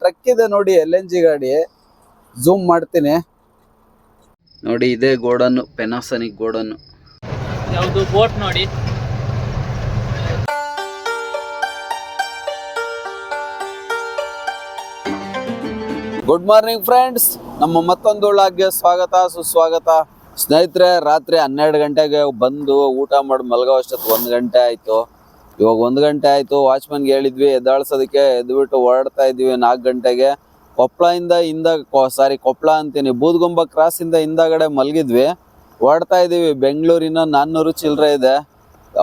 Truck ಇದೆ ನೋಡಿ L N G ಗಾಡಿ. ಝೂಮ್ ಮಾಡ್ತೀನಿ. ನೋಡಿ ಇದೆ ಗೋಡನ್ ಪೆನಾಸನಿಕ್ ಗೋಡನ್ ಯಾವುದು ಬೋಟ್ ನೋಡಿ. ಗುಡ್ ಮಾರ್ನಿಂಗ್ ಫ್ರೆಂಡ್ಸ್ ನಮ್ಮ ಮತ್ತೊಂದು ಉಳ್ಳಾಗ್ಗೆ ಸ್ವಾಗತ ಸುಸ್ವಾಗತ. ಸ್ನೇಹಿತರೆ ರಾತ್ರಿ ಹನ್ನೆರಡು ಗಂಟೆಗೆ ಬಂದು ಊಟ ಮಾಡಿ ಮಲಗೋ ಅಷ್ಟೊತ್ತು ಒಂದು ಗಂಟೆ ಆಯಿತು. ಇವಾಗ ಒಂದು ಗಂಟೆ ಆಯಿತು ವಾಚ್ಮನ್ಗೆ ಹೇಳಿದ್ವಿ, ಎದ್ದಾಳ್ಸೋದಕ್ಕೆ ಎದ್ಬಿಟ್ಟು ಹೊರಡ್ತಾ ಇದ್ವಿ ನಾಲ್ಕು ಗಂಟೆಗೆ. ಕೊಪ್ಪಳದಿಂದ ಹಿಂದ ಸಾರಿ ಕೊಪ್ಪಳ ಅಂತೀನಿ, ಬೂದ್ಗುಂಬ ಕ್ರಾಸಿಂದ ಹಿಂದಗಡೆ ಮಲಗಿದ್ವಿ. ಓಡ್ತಾ ಇದೀವಿ ಬೆಂಗಳೂರಿನ ನಾನ್ನೂರು ಚಿಲ್ಲರೆ ಇದೆ.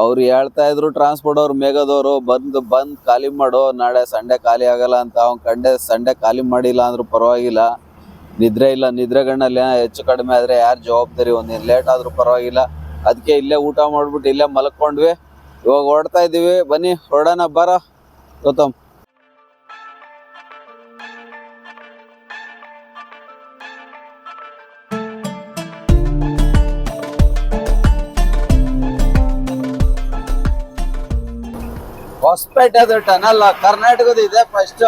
ಅವ್ರು ಹೇಳ್ತಾ ಇದ್ರು ಟ್ರಾನ್ಸ್ಪೋರ್ಟ್ ಅವ್ರು ಮೇಘದವರು, ಬಂದು ಬಂದು ಖಾಲಿ ಮಾಡು, ನಾಳೆ ಸಂಡೆ ಖಾಲಿ ಆಗಲ್ಲ ಅಂತ, ಅವ್ನ್ ಕಂಡೆ ಸಂಡೆ ಖಾಲಿ ಮಾಡಿಲ್ಲ ಅಂದ್ರೂ ಪರವಾಗಿಲ್ಲ. ನಿದ್ರೆ ಇಲ್ಲ, ನಿದ್ರೆಗಣ್ಣಲ್ಲಿ ಹೆಚ್ಚು ಕಡಿಮೆ ಆದ್ರೆ ಯಾರು ಜವಾಬ್ದಾರಿ ಒಂದಿನ ಲೇಟ್ ಆದ್ರೂ ಪರವಾಗಿಲ್ಲ. ಅದಕ್ಕೆ ಇಲ್ಲೇ ಊಟ ಮಾಡಿಬಿಟ್ಟು ಇಲ್ಲೇ ಮಲ್ಕೊಂಡ್ವಿ. ಇವಾಗ ಹೊರಡ್ತಾ ಇದ್ದೀವಿ. ಬನ್ನಿ, ಹೊರಡೋಣ, ಬರ. ಗೌತಮ್. ಹೊಸಪೇಟೆದು ಟನಲ್ ಕರ್ನಾಟಕದ ಇದೆ ಫಸ್ಟ್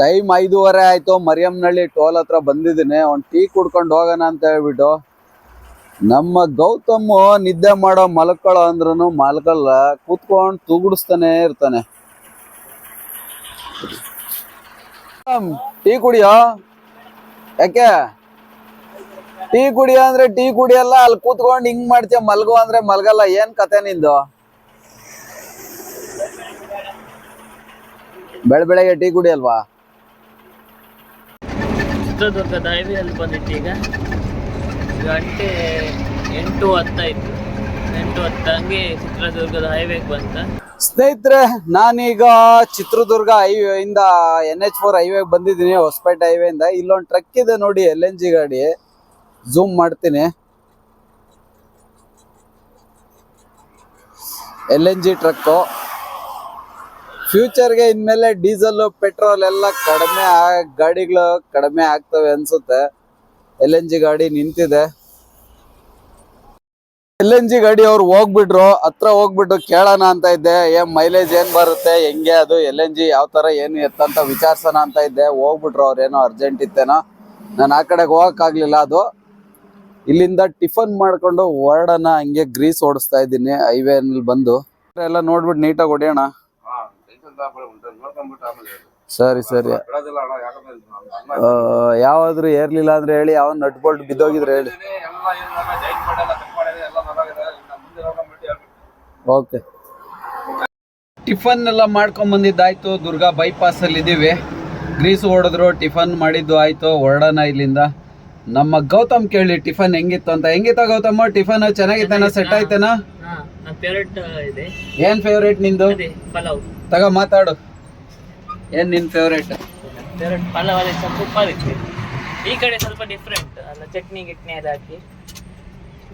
ಟೈಮ್ ಐದೂವರೆ ಆಯ್ತು. ಮರಿಯಮ್ನಳ್ಳಿ ಟೋಲ್ ಹತ್ರ ಬಂದಿದ್ದೀನಿ. ಒಂದು ಟೀ ಕುಡ್ಕೊಂಡು ಹೋಗೋಣ ಅಂತ ಹೇಳ್ಬಿಟ್ಟು. ನಮ್ಮ ಗೌತಮ್ ನಿದ್ದೆ ಮಾಡೋ ಮಲ್ಕೊಳ್ಳೋ ಅಂದ್ರೂ ಮಲ್ಕಲ್ಲ ಕೂತ್ಕೊಂಡು ತೂಗುಡಿಸ್ತಾನೆ ಇರ್ತಾನೆ. ಟೀ ಕುಡಿಯೋ? ಯಾಕೆ? ಟೀ ಕುಡಿಯೋ ಅಂದ್ರೆ ಟೀ ಕುಡಿಯಲ್ಲ, ಅಲ್ಲಿ ಕೂತ್ಕೊಂಡು ಹಿಂಗ್ ಮಾಡ್ತೀಯ, ಮಲ್ಗೋ ಅಂದ್ರೆ ಮಲ್ಗಲ್ಲ, ಏನ್ ಕತೆ ನಿಂದು? ಬೆಳ ಬೆಳಗ್ಗೆ ಟೀ ಕುಡಿಯಲ್ವಾ? ಬಂದಿತ್ತು ಈಗ ಗಂಟೆ ಎಂಟು ಹತ್ತಾಯ್ತು. ಎಂಟು ಹತ್ತಂಗೆ ಚಿತ್ರದುರ್ಗದ ಹೈವೇಗೆ ಬಂತ. ಸ್ನೇಹಿತರೆ, ನಾನೀಗ ಚಿತ್ರದುರ್ಗ ಹೈವೇ ಇಂದ ಎನ್ ಎಚ್ ಫೋರ್ ಹೈವೇಗೆ ಬಂದಿದ್ದೀನಿ, ಹೊಸಪೇಟೆ ಹೈವೇ ಇಂದ. ಇಲ್ಲೊಂದು ಟ್ರಕ್ ಇದೆ ನೋಡಿ ಎಲ್ ಎನ್ ಜಿ ಗಾಡಿ. ಝೂಮ್ ಮಾಡ್ತೀನಿ. ಎಲ್ ಎನ್ ಜಿ ಟ್ರಕ್ಕು ಫ್ಯೂಚರ್ಗೆ ಇನ್ಮೇಲೆ ಡೀಸೆಲ್ ಪೆಟ್ರೋಲ್ ಎಲ್ಲ ಕಡಿಮೆ ಗಾಡಿಗಳು ಕಡಿಮೆ ಆಗ್ತವೆ ಅನ್ಸುತ್ತೆ. ಎಲ್ ಎನ್ ಜಿ ಗಾಡಿ ನಿಂತಿದೆ. ಎಲ್ ಎನ್ ಜಿ ಗಾಡಿ ಅವ್ರು ಹೋಗ್ಬಿಟ್ರು, ಹತ್ರ ಹೋಗ್ಬಿಟ್ಟು ಕೇಳೋಣ ಅಂತ ಇದ್ದೆ. ಏನ್ ಮೈಲೇಜ್ ಏನ್ ಬರುತ್ತೆ, ಹೆಂಗೆ ಅದು, ಎಲ್ ಎನ್ ಜಿ ಯಾವ ತರ ಏನು ಎತ್ತಂತ ವಿಚಾರಿಸೋಣ ಅಂತ ಇದ್ದೆ. ಹೋಗ್ಬಿಟ್ರು ಅವ್ರೇನೋ ಅರ್ಜೆಂಟ್ ಇತ್ತೇನೋ. ನಾನು ಆ ಕಡೆಗೆ ಹೋಗಕ್ಕಾಗ್ಲಿಲ್ಲ ಅದು. ಇಲ್ಲಿಂದ ಟಿಫನ್ ಮಾಡ್ಕೊಂಡು ಹೊರಡೋಣ, ಹಂಗೆ ಗ್ರೀಸ್ ಓಡಿಸ್ತಾ ಇದ್ದೀನಿ ಹೈವೇನಲ್ಲಿ ಬಂದು. ಎಲ್ಲ ನೋಡ್ಬಿಟ್ಟು ನೀಟಾಗಿ ಹೊಡಿಯೋಣ. ಸರಿ ಸರಿ. ಆ, ಯಾವಾದ್ರೂ ಏರ್ಲಿಲ್ಲ ಅಂದ್ರೆ ಹೇಳಿ ಯಾವ ನಟ್ ಬೋಲ್ಟ್ ಬಿದ್ದೋಗಿದ್ರೆ ಹೇಳಿ. ಓಕೆ ಟಿಫನ್ ಎಲ್ಲ ಮಾಡ್ಕೊಂಡ್ ಬಂದಿದ್ದಾಯ್ತು ದುರ್ಗಾ ಬೈಪಾಸ್ ಅಲ್ಲಿ ಇದೀವಿ. ಗ್ರೀಸ್ ಹೊಡೆದ್ರು ಟಿಫನ್ ಮಾಡಿದ್ದು ಆಯ್ತು ಹೊರಡೋಣ ಇಲ್ಲಿಂದ. ನಮ್ಮ ಗೌತಮ್ ಕೇಳಿ ಟಿಫನ್ ಹೆಂಗಿತ್ತು ಅಂತ. ಹೆಂಗಿತ್ತ ಗೌತಮ್? ಟಿಫನ್ ಚೆನ್ನಾಗಿತ್ತೇನ? ಸೆಟ್ ಆಯ್ತೇನಾ? ಹಾ ನನ್ನ ಫೇವ್ರೆಟ್ ಇದೆ. ಏನ್ ಫೇವ್ರೇಟ್ ನಿಂದು? ತಗ ಮಾತಾಡು. ಏನ್ ನಿನ್ ಫೇವ್ರೇಟ್ ಫೇವ್ರೇಟ್ ಪಲಾವ್ ಅದೇ ಸ್ವಲ್ಪ ಸೂಪರ್ ಈ ಕಡೆ ಸ್ವಲ್ಪ ಡಿಫ್ರೆಂಟ್ ಅಲ್ಲ ಚಟ್ನಿ ಗಿಟ್ನಿ ಎಲ್ಲ ಹಾಕಿ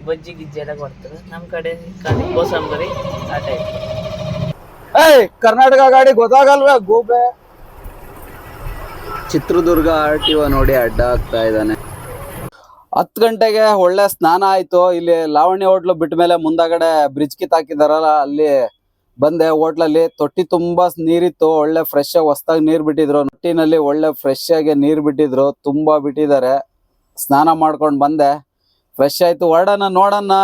ಬಜ್ಜಿ ಗಿಜ್ಜಿ ಎಲ್ಲ ಕೊಡ್ತಾರೆ. ನಮ್ಮ ಕಡೆ ಖಾಲಿ ಕೋಸಂಬರಿ ಆ ಟೈಪ್ ಏಯ್ ಕರ್ನಾಟಕ ಗಾಡಿ ಗೊತ್ತಾಗಲ್ವಾ ಗೂಬೆ? ಚಿತ್ರದುರ್ಗ ಆರ್ ಟಿ ಒ ನೋಡಿ ಅಡ್ಡ ಆಗ್ತಾ ಇದ್ದಾನೆ. ಹತ್ತು ಗಂಟೆಗೆ ಒಳ್ಳೆ ಸ್ನಾನ ಆಯ್ತು. ಇಲ್ಲಿ ಲಾವಣ್ಯ ಹೋಟ್ಲು ಬಿಟ್ಟ ಮೇಲೆ ಮುಂದಾಗಡೆ ಬ್ರಿಡ್ಜ್ ಕಿತ್ತಾಕಿದಾರಲ್ಲ ಅಲ್ಲಿ ಬಂದೆ ಹೋಟ್ಲಲ್ಲಿ, ತೊಟ್ಟಿ ತುಂಬಾ ನೀರಿತ್ತು, ಒಳ್ಳೆ ಫ್ರೆಶ್ ಆಗಿ ಹೊಸದಾಗಿ ನೀರ್ ಬಿಟ್ಟಿದ್ರು. ತೊಟ್ಟಿನಲ್ಲಿ ಒಳ್ಳೆ ಫ್ರೆಶ್ ಆಗಿ ನೀರ್ ಬಿಟ್ಟಿದ್ರು, ತುಂಬಾ ಬಿಟ್ಟಿದ್ದಾರೆ. ಸ್ನಾನ ಮಾಡ್ಕೊಂಡು ಬಂದೆ. ಫ್ರೆಶ್ ಆಯ್ತು. ಹೊರಡೋಣ ನೋಡಣ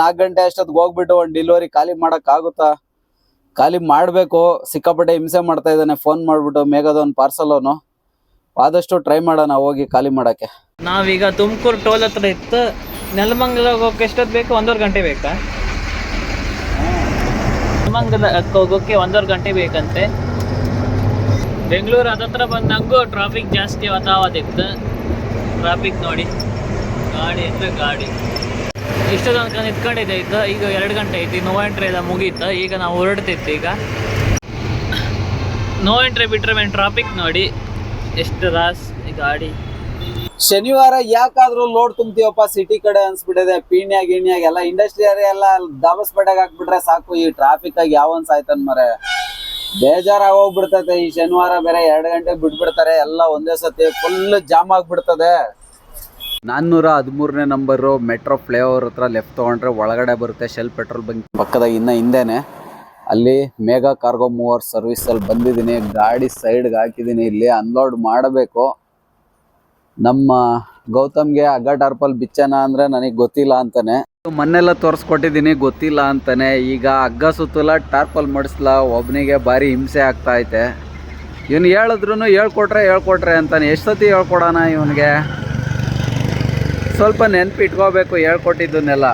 ನಾಲ್ಕು ಗಂಟೆ ಅಷ್ಟೊತ್ತಿಗೆ ಹೋಗ್ಬಿಟ್ಟು ಒಂದು ಡೆಲಿವರಿ ಖಾಲಿ ಮಾಡಕ್ ಆಗುತ್ತಾ? ಖಾಲಿ ಮಾಡಬೇಕು. ಸಿಕ್ಕಾಪಟ್ಟೆ ಹಿಂಸೆ ಮಾಡ್ತಾ ಇದ್ದಾನೆ. ಫೋನ್ ಮಾಡ್ಬಿಟ್ಟು ಮೇಘದವನ್ ಪಾರ್ಸಲ್ ಅವನು. ಆದಷ್ಟು ಟ್ರೈ ಮಾಡೋಣ ಹೋಗಿ ಖಾಲಿ ಮಾಡಕ್ಕೆ. ನಾವೀಗ ತುಮಕೂರು ಟೋಲ್ ಹತ್ರ ಇತ್ತು. ನೆಲಮಂಗಲ ಹೋಗೋಕೆ ಎಷ್ಟೊತ್ತು ಬೇಕು? ಒಂದೂವರೆ ಗಂಟೆ ಬೇಕಾ? ನೆಲಮಂಗಲಕ್ಕೆ ಹೋಗೋಕ್ಕೆ ಒಂದೂವರೆ ಗಂಟೆ ಬೇಕಂತೆ. ಬೆಂಗಳೂರು ಅದತ್ರ ಬಂದಂಗೂ ಟ್ರಾಫಿಕ್ ಜಾಸ್ತಿ ಇತ್ತು. ಟ್ರಾಫಿಕ್ ನೋಡಿ ಗಾಡಿ ಅಂದರೆ ಗಾಡಿ ಇಷ್ಟು ತನಕ ನಿಂತ್ಕೊಂಡಿದ್ದೆ ಇತ್ತು ಈಗ ಎರಡು ಗಂಟೆ ಐತಿ ನೋ ಎಂಟ್ರಿ ಎಲ್ಲ ಮುಗೀತು. ಈಗ ನಾವು ಹೊರಡ್ತಿತ್ತು ಈಗ. ನೋ ಎಂಟ್ರಿ ಬಿಟ್ರೆ ಮೇಲೆ ಟ್ರಾಫಿಕ್ ನೋಡಿ, ಎಷ್ಟು ರಾಸ್ ಗಾಡಿ ಶನಿವಾರ ಯಾಕಾದ್ರೂ ಲೋಡ್ ತುಂಬ್ತೀವಪ್ಪ ಸಿಟಿ ಕಡೆ ಅನ್ಸ್ಬಿಟ್ಟಿದೆ, ಪೀಣ್ಯ ಗಿಣ್ಯಾಗ ಎಲ್ಲ ಇಂಡಸ್ಟ್ರಿ ಏರಿಯಾ ಎಲ್ಲ ದಾಬಸ್ಪೇಟೆಗೆ ಹಾಕ್ಬಿಟ್ರೆ ಸಾಕು ಈ ಟ್ರಾಫಿಕ್ ಆಗಿ ಯಾವನ್ ಸಾಯ್ತಾನ ಮರೆ ಬೇಜಾರಾಗಿ ಹೋಗ್ಬಿಡ್ತೈತೆ, ಈ ಶನಿವಾರ ಬೇರೆ ಎರಡು ಗಂಟೆಗೆ ಬಿಟ್ಬಿಡ್ತಾರೆ, ಎಲ್ಲ ಒಂದೇ ಸತಿ ಫುಲ್ ಜಾಮ್ ಆಗ್ಬಿಡ್ತದೆ. ನಾನ್ನೂರ ಹದಿಮೂರನೇ ನಂಬರು ಮೆಟ್ರೋ ಫ್ಲೈಓವರ್ ಹತ್ರ ಲೆಫ್ಟ್ ತೊಗೊಂಡ್ರೆ ಒಳಗಡೆ ಬರುತ್ತೆ ಶೆಲ್ ಪೆಟ್ರೋಲ್ ಬಂಕ್ ಪಕ್ಕದಾಗ ಇನ್ನ ಹಿಂದೆನೆ. ಅಲ್ಲಿ ಮೇಘಾ ಕಾರ್ಗೋ ಮೂವರ್ ಸರ್ವಿಸಲ್ಲಿ ಬಂದಿದ್ದೀನಿ, ಗಾಡಿ ಸೈಡ್ಗೆ ಹಾಕಿದ್ದೀನಿ, ಇಲ್ಲಿ ಅನ್ಲೋಡ್ ಮಾಡಬೇಕು. ನಮ್ಮ ಗೌತಮ್ಗೆ ಹಗ್ಗ ಟಾರ್ಪಲ್ ಬಿಚ್ಚನ ಅಂದ್ರೆ ನನಗೆ ಗೊತ್ತಿಲ್ಲ ಅಂತಾನೆ. ಮೊನ್ನೆಲ್ಲ ತೋರಿಸ್ಕೊಟ್ಟಿದ್ದೀನಿ ಗೊತ್ತಿಲ್ಲ ಅಂತಾನೆ. ಈಗ ಹಗ್ಗ ಸುತ್ತಲ ಟಾರ್ಪಲ್ ಮಾಡಿಸ್ಲಾ ಒಬ್ಬನಿಗೆ ಭಾರಿ ಹಿಂಸೆ ಆಗ್ತಾ ಐತೆ. ಇವನು ಹೇಳಿದ್ರು ಹೇಳ್ಕೊಟ್ರೆ ಹೇಳ್ಕೊಟ್ರೆ ಅಂತಾನೆ. ಎಷ್ಟು ಸತಿ ಹೇಳ್ಕೊಡೋಣ ಇವನಿಗೆ? ಸ್ವಲ್ಪ ನೆನಪು ಹೇಳ್ಕೊಟ್ಟಿದ್ದನ್ನೆಲ್ಲ.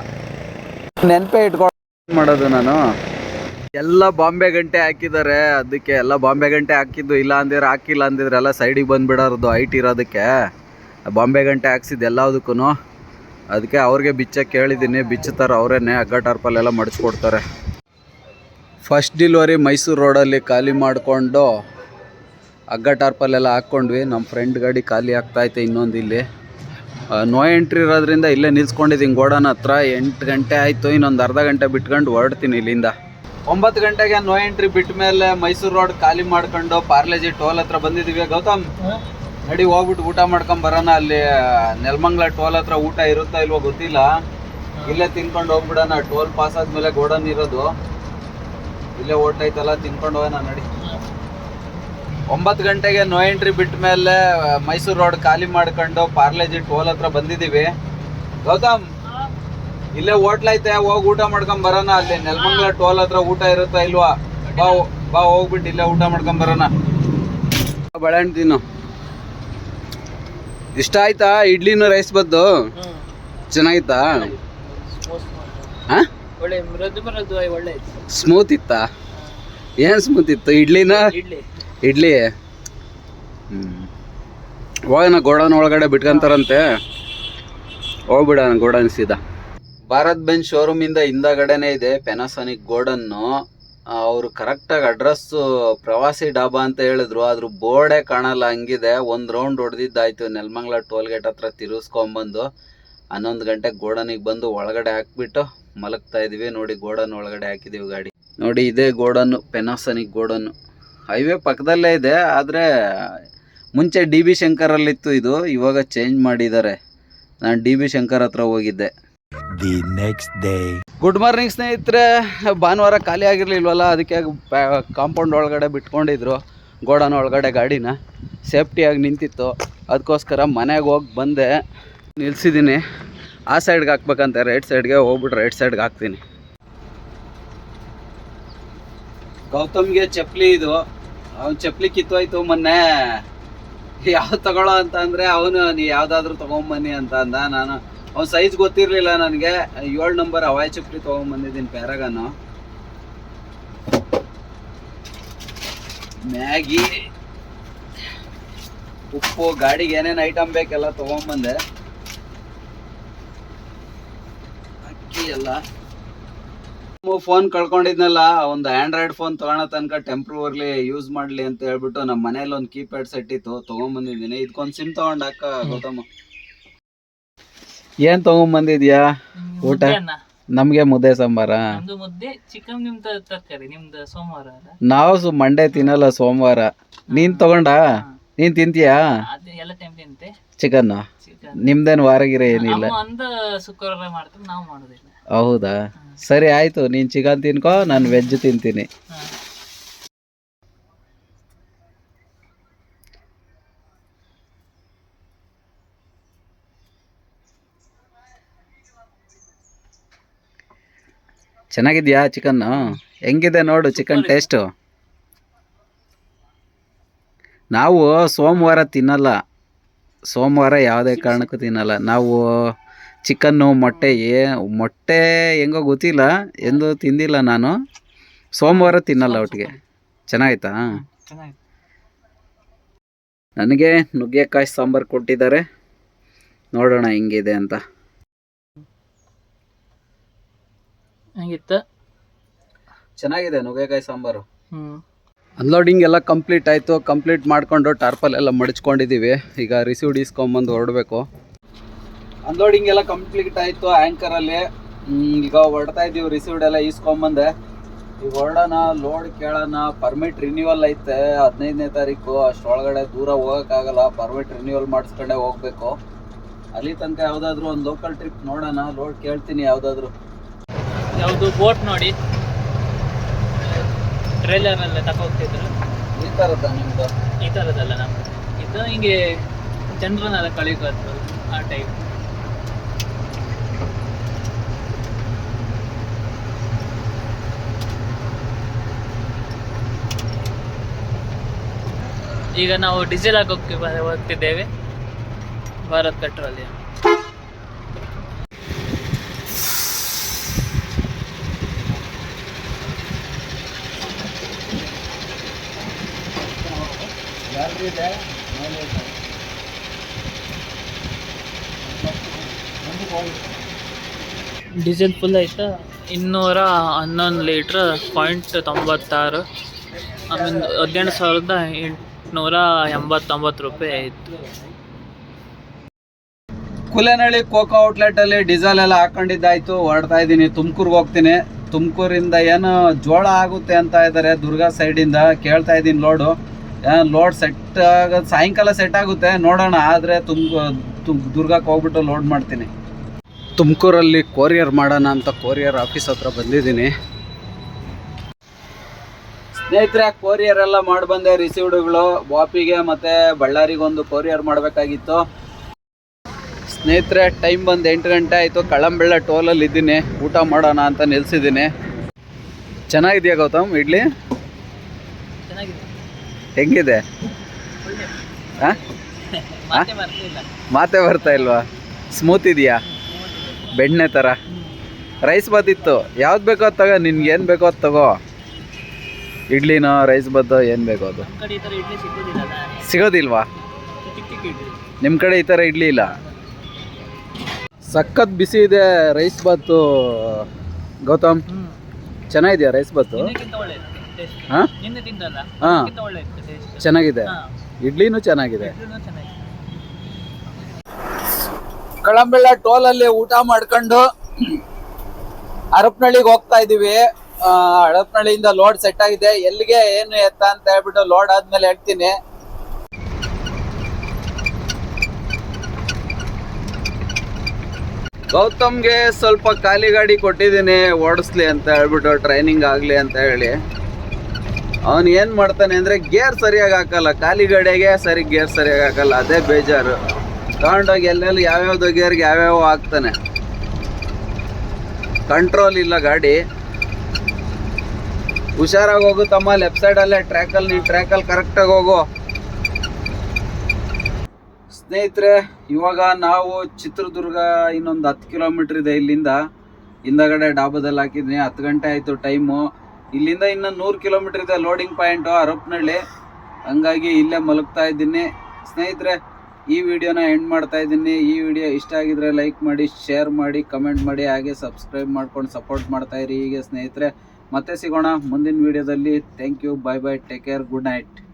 ನೆನಪೇ ಇಟ್ಕೊಂಡು ಮಾಡೋದು ನಾನು. ಎಲ್ಲ ಬಾಂಬೆ ಗಂಟೆ ಹಾಕಿದ್ದಾರೆ. ಅದಕ್ಕೆ ಎಲ್ಲ ಬಾಂಬೆ ಗಂಟೆ ಹಾಕಿದ್ದು ಇಲ್ಲ ಅಂದಿದ್ರೆ, ಹಾಕಿಲ್ಲ ಅಂದಿದ್ರೆ ಎಲ್ಲ ಸೈಡಿಗೆ ಬಂದುಬಿಡೋದು ಹೈಟ್ ಇರೋದಕ್ಕೆ. ಬಾಂಬೆ ಗಂಟೆ ಹಾಕ್ಸಿದ್ದು ಎಲ್ಲದಕ್ಕೂ ಅದಕ್ಕೆ ಅವ್ರಿಗೆ ಬಿಚ್ಚ ಕೇಳಿದ್ದೀನಿ, ಬಿಚ್ಚುತ್ತಾರೆ ಅವರೇನೆ ಅಗ್ಗ ಟಾರ್ಪಲ್ ಎಲ್ಲ ಮಡಿಸ್ಕೊಡ್ತಾರೆ ಫಸ್ಟ್ ಡಿಲ್ವರಿ ಮೈಸೂರು ರೋಡಲ್ಲಿ ಖಾಲಿ ಮಾಡಿಕೊಂಡು ಅಗ್ಗ ಟಾರ್ಪಲ್ ಎಲ್ಲ ಹಾಕ್ಕೊಂಡ್ವಿ. ನಮ್ಮ ಫ್ರೆಂಡ್ ಗಾಡಿ ಖಾಲಿ ಆಗ್ತಾಯಿತ್ತು ಇನ್ನೊಂದು ಇಲ್ಲಿ. ನೋ ಎಂಟ್ರಿ ಇರೋದ್ರಿಂದ ಇಲ್ಲೇ ನಿಲ್ಸ್ಕೊಂಡಿದ್ದೀನಿ ಗೋಡನ್ ಹತ್ರ. ಎಂಟು ಗಂಟೆ ಆಯಿತು, ಇನ್ನೊಂದು ಅರ್ಧ ಗಂಟೆ ಬಿಟ್ಕೊಂಡು ಹೊರಡ್ತೀನಿ ಇಲ್ಲಿಂದ. ಒಂಬತ್ತು ಗಂಟೆಗೆ ನೋ ಎಂಟ್ರಿ ಬಿಟ್ಟ ಮೇಲೆ ಮೈಸೂರು ರೋಡ್ ಖಾಲಿ ಮಾಡ್ಕೊಂಡು ಪಾರ್ಲೇಜಿ ಟೋಲ್ ಹತ್ರ ಬಂದಿದ್ದೀವಿ ಗೌತಮ್ ನಡಿ ಹೋಗ್ಬಿಟ್ಟು ಊಟ ಮಾಡ್ಕೊಂಡ್ ಬರೋಣ. ಅಲ್ಲಿ ನೆಲಮಂಗ್ಲ ಟೋಲ್ ಹತ್ರ ಊಟ ಇರುತ್ತಾ ಇಲ್ವೋ ಗೊತ್ತಿಲ್ಲ. ಇಲ್ಲೇ ತಿನ್ಕೊಂಡು ಹೋಗ್ಬಿಡೋಣ. ಟೋಲ್ ಪಾಸ್ ಆದ್ಮೇಲೆ ಗೋಡನ್ ಇರೋದು. ಇಲ್ಲೇ ಓಟ್ ಐತಲ್ಲ, ತಿನ್ಕೊಂಡು ಹೋಗೋಣ ನಡಿ. ಒಂಬತ್ತು ಗಂಟೆಗೆ ನೋ ಎಂಟ್ರಿ ಬಿಟ್ಟ ಮೇಲೆ ಮೈಸೂರು ರೋಡ್ ಖಾಲಿ ಮಾಡ್ಕೊಂಡು ಪಾರ್ಲೇಜಿ ಟೋಲ್ ಹತ್ರ ಬಂದಿದ್ದೀವಿ. ಗೌತಮ್, ಇಲ್ಲೇ ಹೋಟ್ಲ್ ಐತೆ, ಹೋಗಿ ಊಟ ಮಾಡ್ಕೊಂಡ್ ಬರೋಣ. ಅಲ್ಲಿ ನೆಲಮಂಗ್ಲ ಟೋಲ್ ಹತ್ರ ಊಟ ಇರುತ್ತಾ ಇಲ್ವಾ? ಬಾ ಬಾ, ಹೋಗ್ಬಿಟ್ಟು ಇಲ್ಲೇ ಊಟ ಮಾಡ್ಕೊಂಡ್ ಬರೋಣ. ಬಾಳೆಹಣ್ಣು ತಿನ್ನು. ಇಷ್ಟ ಆಯ್ತಾ? ಇಡ್ಲಿನೂ ರೈಸ್ ಬದ್ದು? ಚೆನ್ನಾಗಿತ್ತಾ? ಸ್ಮೂತ್ ಇತ್ತಾ. ಏನ್ ಸ್ಮೂತ್ ಇತ್ತು? ಇಡ್ಲಿನ? ಇಡ್ಲಿ. ಹೋಗೋಣ ಗೋಡನ್ ಒಳಗಡೆ ಬಿಟ್ಕೊಂತಾರಂತೆ. ಹೋಗ್ಬಿಡೋಣ ಗೋಡನ್ ಸೀದಾ. ಭಾರತ್ ಬೆನ್ ಶೋರೂಮ್ ಇಂದ ಹಿಂದಗಡೆನೆ ಇದೆ ಪೆನಾಸೋನಿಕ್ ಗೋಡನ್ನು ಅವರು ಕರೆಕ್ಟಾಗಿ ಅಡ್ರೆಸ್ ಪ್ರವಾಸಿ ಡಾಬಾ ಅಂತ ಹೇಳಿದ್ರು. ಆದ್ರೂ ಬೋರ್ಡೇ ಕಾಣಲ್ಲ, ಹಂಗಿದೆ. ಒಂದು ರೌಂಡ್ ಹೊಡೆದಿದ್ದಾಯ್ತು. ನೆಲಮಂಗ್ಲ ಟೋಲ್ ಗೇಟ್ ಹತ್ರ ತಿರುಗಿಸ್ಕೊಂಬಂದು ಹನ್ನೊಂದು ಗಂಟೆಗೆ ಗೋಡನಿಗೆ ಬಂದು ಒಳಗಡೆ ಹಾಕ್ಬಿಟ್ಟು ಮಲಗ್ತಾ ಇದೀವಿ. ನೋಡಿ, ಗೋಡನ್ ಒಳಗಡೆ ಹಾಕಿದೀವಿ ಗಾಡಿ. ನೋಡಿ, ಇದೇ ಗೋಡನ್ನು ಪೆನಾಸನಿಕ್ ಗೋಡನ್ನು ಹೈವೇ ಪಕ್ಕದಲ್ಲೇ ಇದೆ, ಆದರೆ ಮುಂಚೆ ಡಿ ಬಿ ಶಂಕರಲ್ಲಿತ್ತು ಇದು. ಇವಾಗ ಚೇಂಜ್ ಮಾಡಿದ್ದಾರೆ. ನಾನು ಡಿ ಬಿ ಶಂಕರ್ ಹತ್ರ ಹೋಗಿದ್ದೆ. The next day. Good morning ಸ್ನೇಹಿತರೆ. ಭಾನುವಾರ ಖಾಲಿ ಆಗಿರ್ಲಿಲ್ವಲ್ಲ, ಅದಕ್ಕೆ ಕಾಂಪೌಂಡ್ ಒಳಗಡೆ ಬಿಟ್ಕೊಂಡಿದ್ರು, ಗೋಡನ್ ಒಳಗಡೆ ಗಾಡಿನ. ಸೇಫ್ಟಿಯಾಗಿ ನಿಂತಿತ್ತು. ಅದಕ್ಕೋಸ್ಕರ ಮನೆಗೆ ಹೋಗಿ ಬಂದೆ. ನಿಲ್ಸಿದ್ದೀನಿ ಆ ಸೈಡ್ಗೆ ಹಾಕ್ಬೇಕಂತೆ. ರೈಟ್ ಸೈಡ್ಗೆ ಹೋಗ್ಬಿಟ್ಟು ರೈಟ್ ಸೈಡ್ಗೆ ಹಾಕ್ತೀನಿ. ಗೌತಮ್ಗೆ ಚಪ್ಪಲಿ ಇದು. ಅವ್ನು ಚಪ್ಪಲಿ ಕಿತ್ತೋಯ್ತು ಮೊನ್ನೆ. ಯಾವ್ದು ತಗೊಳ್ಳೋ ಅಂತ ಅಂದ್ರೆ, ಅವನು ನೀ ಯಾವುದಾದ್ರೂ ತಗೊಂಬನ್ನಿ ಅಂತ ಅಂದ. ನಾನು ಅವ್ನ ಸೈಜ್ ಗೊತ್ತಿರಲಿಲ್ಲ ನನಗೆ. ಏಳು ನಂಬರ್ ಹವಾಯಿ ಚಪ್ಪಲಿ ತೊಗೊಂಬಂದಿದ್ದೀನಿ ಪ್ಯಾರಾಗನ್ನು ಮ್ಯಾಗಿ, ಉಪ್ಪು, ಗಾಡಿಗೆ ಏನೇನು ಐಟಮ್ ಬೇಕೆಲ್ಲ ತಗೊಂಬಂದೆ. ಅಕ್ಕಿ ಎಲ್ಲ. ಫೋನ್ ಕಳ್ಕೊಂಡಿದ್ನಲ್ಲ, ಒಂದು ಆಂಡ್ರಾಯ್ಡ್ ಫೋನ್ ತಗೊಳೋ ತನಕ ಟೆಂಪ್ರವರ್ಲಿ ಯೂಸ್ ಮಾಡ್ಲಿ ಅಂತ ಹೇಳ್ಬಿಟ್ಟು ನಮ್ಮ ಮನೇಲಿ ಒಂದು ಕೀಪ್ಯಾಡ್ ಸೆಟ್ ಇತ್ತು, ತೊಗೊಂಬಂದಿದ್ದೀನಿ. ಇದಕ್ಕೊಂದು ಸಿಮ್ ತೊಗೊಂಡು ಅಕ್ಕ ಗೌತಮ್. ಏನ್ ತಗೊಂಬಂದಿದ್ಯಾ? ಊಟ? ನಮ್ಗೆ ಮುದ್ದೆ ಸಾಂಬಾರ. ಮುದ್ದೆ ಚಿಕನ್ ನಿಮ್ದು ತರಕಾರಿ ನಿಮ್ದು ಸೋಮವಾರ ನಾವು ಸು ಮಂಡೆ ತಿನ್ನಲ್ಲ ಸೋಮವಾರ. ನೀನ್ ತಗೊಂಡ? ನೀನ್ ತಿಂತೀಯಾ? ಅದು ಎಲ್ಲ ಟೈಮ್ ತಿಂತೆ. ಚಿಕನ್ ನಿಮ್ದೇನ್ ವಾರಗಿರ ಏನಿಲ್ಲ. ಶುಕ್ರವಾರ ಮಾಡ್ತಾರೆ ನಾವು ಮಾಡೋದಿಲ್ಲ. ಹೌದಾ? ಸರಿ ಆಯ್ತು. ನೀನ್ ಚಿಕನ್ ತಿನ್ಕೋ ನಾನು ವೆಜ್ ತಿಂತೀನಿ. ಚೆನ್ನಾಗಿದ್ಯಾ ಚಿಕನ್? ಹೆಂಗಿದೆ ನೋಡು ಚಿಕನ್ ಟೇಸ್ಟು? ನಾವು ಸೋಮವಾರ ತಿನ್ನಲ್ಲ. ಸೋಮವಾರ ಯಾವುದೇ ಕಾರಣಕ್ಕೂ ತಿನ್ನಲ್ಲ. ನಾವು ಚಿಕನ್ನು ಮೊಟ್ಟೆ ಏ ಮೊಟ್ಟೆ ಹೆಂಗೋ ಗೊತ್ತಿಲ್ಲ. ಎಂದು ತಿಂದಿಲ್ಲ ನಾನು. ಸೋಮವಾರ ತಿನ್ನಲ್ಲ ಒಟ್ಟಿಗೆ. ಚೆನ್ನಾಯ್ತಾ ಚೆನ್ನಾಗಿತ್ತು ನನಗೆ ನುಗ್ಗೆಕಾಯಿ ಸಾಂಬಾರು ಕೊಟ್ಟಿದ್ದಾರೆ. ನೋಡೋಣ ಹೆಂಗಿದೆ ಅಂತ. ಹಂಗಿತ್ತು? ಚೆನ್ನಾಗಿದೆ ನುಗ್ಗೆಕಾಯಿ ಸಾಂಬಾರು. ಹ್ಞೂ ಅನ್ಲೋಡಿಂಗ್ ಎಲ್ಲ ಕಂಪ್ಲೀಟ್ ಆಯಿತು ಕಂಪ್ಲೀಟ್ ಮಾಡಿಕೊಂಡು ಟಾರ್ಪಲ್ ಎಲ್ಲ ಮಡಚ್ಕೊಂಡಿದ್ದೀವಿ ಈಗ ರಿಸೀವ್ಡ್ ಇಸ್ಕೊಂಬಂದು ಹೊರಡಬೇಕು. ಅನ್ಲೋಡಿಂಗ್ ಎಲ್ಲ ಕಂಪ್ಲೀಟ್ ಆಯಿತು ಆ್ಯಂಕರಲ್ಲಿ ಈಗ ಹೊರಡ್ತಾ ಇದ್ದೀವಿ ರಿಸೀವ್ಡ್ ಎಲ್ಲ ಈಸ್ಕೊಂಬಂದೆ ಈಗ ಹೊರಡೋಣ ಲೋಡ್ ಕೇಳೋಣ ಪರ್ಮಿಟ್ ರಿನ್ಯೂವಲ್ ಐತೆ ಹದಿನೈದನೇ ತಾರೀಕು. ಅಷ್ಟರೊಳಗಡೆ ದೂರ ಹೋಗೋಕ್ಕಾಗಲ್ಲ ಪರ್ಮಿಟ್ ರಿನ್ಯೂವಲ್ ಮಾಡಿಸ್ಕೊಂಡೆ ಹೋಗ್ಬೇಕು. ಅಲ್ಲಿ ತನಕ ಯಾವುದಾದ್ರೂ ಒಂದು ಲೋಕಲ್ ಟ್ರಿಪ್ ನೋಡೋಣ ಲೋಡ್ ಕೇಳ್ತೀನಿ ಯಾವುದಾದ್ರೂ. ಯಾವುದು ಬೋಟ್ ನೋಡಿ. ಟ್ರೇಲರ್ ಎಲ್ಲ ಹೋಗ್ತಿದ್ರು. ಈ ಥರದ ನಿಮ್ದು? ಈ ತರದಲ್ಲ ನಮ್ದು. ಇದು ಹಿಂಗೆ ಜನರನ್ನೆಲ್ಲ ಕಳಿಬಾರ್ದು ಆ ಟೈಪ್ ಈಗ ನಾವು ಡೀಸೆಲ್ ಹಾಕೋಕ್ಕೆ ಹೋಗ್ತಿದ್ದೇವೆ. ಭಾರತ್ ಪೆಟ್ರೋಲಿಯಂ ಡೀಸೆಲ್ ಫುಲ್ ಆಯ್ತಾ? ಇನ್ನೂರ ಹನ್ನೊಂದು ಲೀಟ್ರ್ ಪಾಯಿಂಟ್ ತೊಂಬತ್ತಾರು. ಆಮೇಲೆ ಹದಿನೆಂಟು ಸಾವಿರದ ಎಂಟುನೂರ ಎಂಬತ್ತೊಂಬತ್ತು ರೂಪಾಯಿ ಆಯಿತು. ಕುಲನಹಳ್ಳಿ ಕೋಕೋ ಔಟ್ಲೆಟ್ ಅಲ್ಲಿ ಡೀಸೆಲ್ ಎಲ್ಲ ಹಾಕೊಂಡಿದ್ದಾಯ್ತು. ಹೊರಡ್ತಾ ಇದ್ದೀನಿ. ತುಮಕೂರಿಗೆ ಹೋಗ್ತೀನಿ. ತುಮಕೂರಿಂದ ಏನು ಜೋಳ ಆಗುತ್ತೆ ಅಂತ ಇದ್ದಾರೆ ದುರ್ಗಾ ಸೈಡಿಂದ ಕೇಳ್ತಾ ಇದ್ದೀನಿ ಲೋಡು ಲೋಡ್ ಸೆಟ್ ಆಗ, ಸಾಯಂಕಾಲ ಸೆಟ್ ಆಗುತ್ತೆ, ನೋಡೋಣ. ಆದರೆ ತುಮ್ ದುರ್ಗಕ್ಕೆ ಹೋಗ್ಬಿಟ್ಟು ಲೋಡ್ ಮಾಡ್ತೀನಿ. ತುಮಕೂರಲ್ಲಿ ಕೊರಿಯರ್ ಮಾಡೋಣ ಅಂತ ಕೊರಿಯರ್ ಆಫೀಸ್ ಹತ್ರ ಬಂದಿದ್ದೀನಿ. ಸ್ನೇಹಿತರೆ ಕೊರಿಯರ್ ಎಲ್ಲ ಮಾಡಿ ಬಂದೆ. ರಿಸೀವ್ಡ್ಗಳು ವಾಪಿಗೆ ಮತ್ತೆ ಬಳ್ಳಾರಿಗೆ ಒಂದು ಕೊರಿಯರ್ ಮಾಡಬೇಕಾಗಿತ್ತು. ಸ್ನೇಹಿತರೆ ಟೈಮ್ ಬಂದು ಎಂಟು ಗಂಟೆ ಆಯಿತು. ಕಳಂಬೆಳ್ಳ ಟೋಲಲ್ಲಿ ಇದ್ದೀನಿ. ಊಟ ಮಾಡೋಣ ಅಂತ ನಿಲ್ಸಿದ್ದೀನಿ. ಚೆನ್ನಾಗಿದೆಯಾ ಗೌತಮ್, ಇಡ್ಲಿ? ಹೆಂಗಿದೆ? ಮಾತೇ ಬರ್ತಾ ಇಲ್ವಾ? ಸ್ಮೂತ್ ಇದೆಯಾ? ಬೆಣ್ಣೆ ಥರ ರೈಸ್ ಬಾತ್ ಇತ್ತು. ಯಾವ್ದು ಬೇಕೋ ಅದು ತಗೋ ನಿನ್ಗೆ ಏನು ಬೇಕೋ ಅದು ತಗೋ. ಇಡ್ಲಿನೋ ರೈಸ್ ಬಾತ್ ಏನು ಬೇಕೋ ಅದು. ಸಿಗೋದಿಲ್ವಾ? ನಿಮ್ಮ ಕಡೆ ಈ ಥರ ಇಡ್ಲಿ ಇಲ್ಲ? ಸಖತ್ ಬಿಸಿ ಇದೆ ರೈಸ್ ಬಾತು ಗೌತಮ್ ಚೆನ್ನಾಗಿದೆಯಾ ರೈಸ್ ಬಾತು ಹಾಂ? ನಿನ್ನೆ ತಿಂದಲ್ಲ? ಹಾಂ. ಅದಕ್ಕಿಂತ ಒಳ್ಳೆ ಇತ್ತು ಚೆನ್ನಾಗಿದೆ. ಇಡ್ಲಿನೂ ಚೆನ್ನಾಗಿದೆ. ಕಳಂಬೆಳ್ಳ ಟೋಲ್ ಅಲ್ಲಿ ಟೋಲಲ್ಲಿ ಊಟ ಮಾಡ್ಕೊಂಡು ಹರಪನಹಳ್ಳಿಗೆ ಹೋಗ್ತಾ ಇದೀವಿ. ಹರಪನಹಳ್ಳಿಯಿಂದ ಲೋಡ್ ಸೆಟ್ ಆಗಿದೆ. ಎಲ್ಲಿಗೆ ಏನು ಎತ್ತ ಅಂತ ಹೇಳ್ಬಿಟ್ಟು ಲೋಡ್ ಆದ್ಮೇಲೆ ಹೇಳ್ತೀನಿ. ಗೌತಮ್ಗೆ ಸ್ವಲ್ಪ ಖಾಲಿ ಗಾಡಿ ಕೊಟ್ಟಿದ್ದೀನಿ ಓಡಿಸ್ಲಿ ಅಂತ ಹೇಳ್ಬಿಟ್ಟು ಟ್ರೈನಿಂಗ್ ಆಗಲಿ ಅಂತ ಹೇಳಿ. ಅವನು ಏನು ಮಾಡ್ತಾನೆ ಅಂದರೆ ಗೇರ್ ಸರಿಯಾಗಿ ಹಾಕಲ್ಲ, ಖಾಲಿ ಗಾಡಿಗೆ ಸರಿ ಗೇರ್ ಸರಿಯಾಗಿ ಹಾಕಲ್ಲ, ಅದೇ ಬೇಜಾರು. ತಗೊಂಡೋಗಿ ಎಲ್ಲೆಲ್ಲಿ ಯಾವ್ಯಾವ್ದು ಗೇರ್ಗೆ ಯಾವ್ಯಾವ ಹಾಕ್ತಾನೆ. ಕಂಟ್ರೋಲ್ ಇಲ್ಲ ಗಾಡಿ. ಹುಷಾರಾಗಿ ಹೋಗು ತಮ್ಮ ಲೆಫ್ಟ್ ಸೈಡಲ್ಲೇ ಟ್ರ್ಯಾಕಲ್ಲಿ ನೀನು ಟ್ರ್ಯಾಕಲ್ಲಿ ಕರೆಕ್ಟಾಗಿ ಹೋಗು. ಸ್ನೇಹಿತರೆ, ಇವಾಗ ನಾವು ಚಿತ್ರದುರ್ಗ ಇನ್ನೊಂದು ಹತ್ತು ಕಿಲೋಮೀಟ್ರ್ ಇದೆ ಇಲ್ಲಿಂದ. ಹಿಂದಗಡೆ ಡಾಬಾದಲ್ಲಿ ಹಾಕಿದ್ದೀನಿ ಹತ್ತು ಗಂಟೆ ಆಯಿತು ಟೈಮು ಇಲ್ಲಿಂದ ಇನ್ನು ನೂರು ಕಿಲೋಮೀಟರ್ ಇದೆ ಲೋಡಿಂಗ್ ಪಾಯಿಂಟು ಹರಪನಹಳ್ಳಿ ಹಂಗಾಗಿ ಇಲ್ಲೇ ಮಲಗ್ತಾ ಇದ್ದೀನಿ. ಸ್ನೇಹಿತರೆ, ಈ ವಿಡಿಯೋನ ಎಂಡ್ ಮಾಡ್ತಾ ಇದ್ದೀನಿ. ಈ ವಿಡಿಯೋ ಇಷ್ಟ ಆಗಿದ್ರೆ ಲೈಕ್ ಮಾಡಿ ಶೇರ್ ಮಾಡಿ ಕಮೆಂಟ್ ಮಾಡಿ, ಹಾಗೆ ಸಬ್ಸ್ಕ್ರೈಬ್ ಮಾಡ್ಕೊಂಡು ಸಪೋರ್ಟ್ ಮಾಡ್ತಾ ಇರಿ. ಹೀಗೆ ಸ್ನೇಹಿತರೆ, ಮತ್ತೆ ಸಿಗೋಣ ಮುಂದಿನ ವಿಡಿಯೋದಲ್ಲಿ. Thank you bye bye take care good night